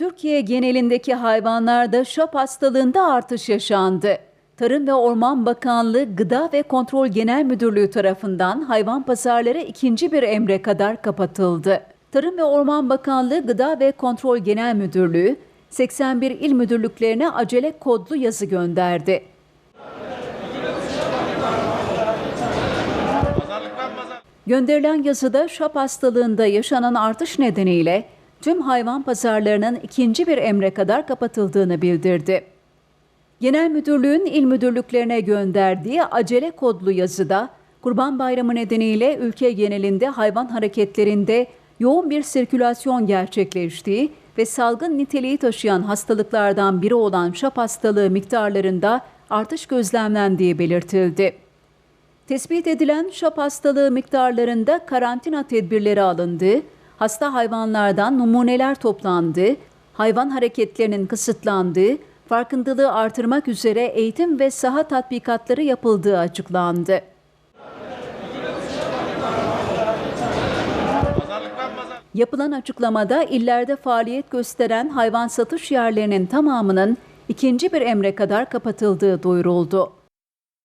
Türkiye genelindeki hayvanlarda şap hastalığında artış yaşandı. Tarım ve Orman Bakanlığı Gıda ve Kontrol Genel Müdürlüğü tarafından hayvan pazarları ikinci bir emre kadar kapatıldı. Tarım ve Orman Bakanlığı Gıda ve Kontrol Genel Müdürlüğü 81 il müdürlüklerine acele kodlu yazı gönderdi. Gönderilen yazıda şap hastalığında yaşanan artış nedeniyle tüm hayvan pazarlarının ikinci bir emre kadar kapatıldığını bildirdi. Genel Müdürlüğün il müdürlüklerine gönderdiği acele kodlu yazıda Kurban Bayramı nedeniyle ülke genelinde hayvan hareketlerinde yoğun bir sirkülasyon gerçekleştiği ve salgın niteliği taşıyan hastalıklardan biri olan şap hastalığı miktarlarında artış gözlemlendiği belirtildi. Tespit edilen şap hastalığı miktarlarında karantina tedbirleri alındı, hasta hayvanlardan numuneler toplandı, hayvan hareketlerinin kısıtlandığı, farkındalığı artırmak üzere eğitim ve saha tatbikatları yapıldığı açıklandı. Yapılan açıklamada illerde faaliyet gösteren hayvan satış yerlerinin tamamının ikinci bir emre kadar kapatıldığı duyuruldu.